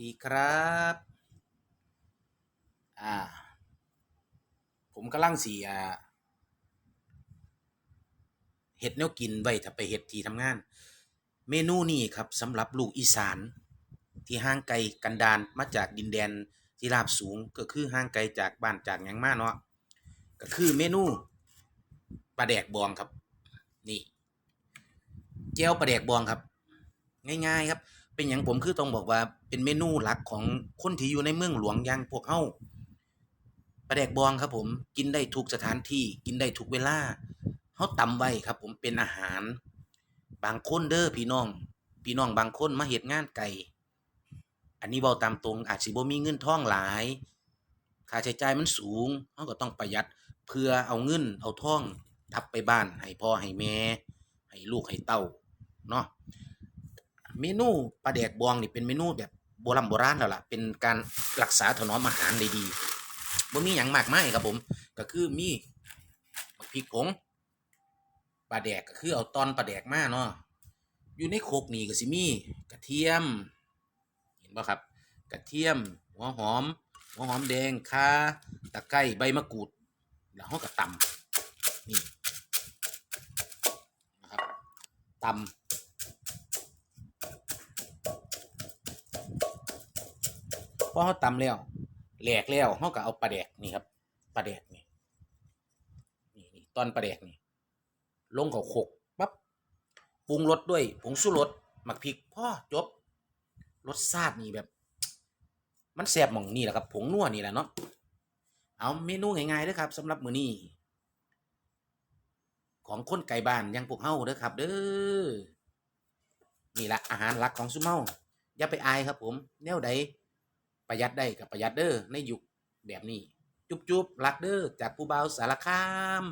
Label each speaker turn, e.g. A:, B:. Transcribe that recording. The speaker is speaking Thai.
A: ดีครับอ่าผมกำลังสีอ่าเห็ดแนวกินไว้ถ้าไปเห็ดที่ทำงาน เมนูนี้ครับสำหรับลูกอีสานที่ห่างไกลกันดานมาจากดินแดนที่ราบสูงก็คือห่างไกลจากบ้านจากหยังมาเนาะก็คือเมนูปลาแดกบองครับ นี่เจียวปลาแดกบองครับ ง่ายๆครับ เป็นอย่างผมคือต้องบอกว่าเป็นเมนูหลักของคนที่อยู่ในเมืองหลวงอย่างพวกเฮาปลาแดกบองครับผมกินได้ทุกสถานที่กินได้ทุกเวลาเฮาตำไว้ครับ ผมเป็นอาหาร บางคนเด้อพี่น้อง พี่น้องบางคนมาเฮ็ดงานไกลอันนี้เว้าตามตรงอาจสิบ่มีเงินทองหลาย ค่าใช้จ่ายมันสูงเฮาก็ต้องประหยัดเพื่อเอาเงินเอาทองกลับไปบ้านให้พ่อให้แม่ให้ลูกให้เต้าเนาะ เมนูปลาแดกบองนี่เป็นเมนูแบบโบราณโบราณแล้วล่ะ เป็นการรักษาถนอมอาหารได้ดีบ่มีหยังมากมายครับผม ก็คือมีบักพริกผงปลาแดกก็คือเอาตอนปลาแดกมาเนาะอยู่ในโคกนี่ก็สิมีกระเทียม เห็นป่ะครับ กระเทียม หัวหอม หัวหอมแดงข่าตะไคร้ใบมะกรูด แล้วเฮาก็ตำนี่นะครับตำ อเขาตำแล้วแหลกแล้วเขาก็เอาปลาแดกนี่ครับปลาแดกนี่นี่นี่ตอนปลาแดกนี่ ลงเขาโขกปั๊บปรุงรสด้วยผงชูรสหมักพริกพ่อจบรสชาตินี่แบบ มันแซบหม่องนี่แหละครับ ผงนัวนี่แหละเนาะเอาเมนูง่ายๆด้อครับสำหรับมื้อนี้ของคนไก่บ้านยังพวกเฮาเด้อครับ เด้อนี่แหละอาหารหลักของซุมเฮาอย่าไปอายครับผม แนวใด ประหยัดได้กับประหยัดเด้อในยุคแบบนี้ จุ๊บๆรักเด้อจากผู้บ่าสารคาม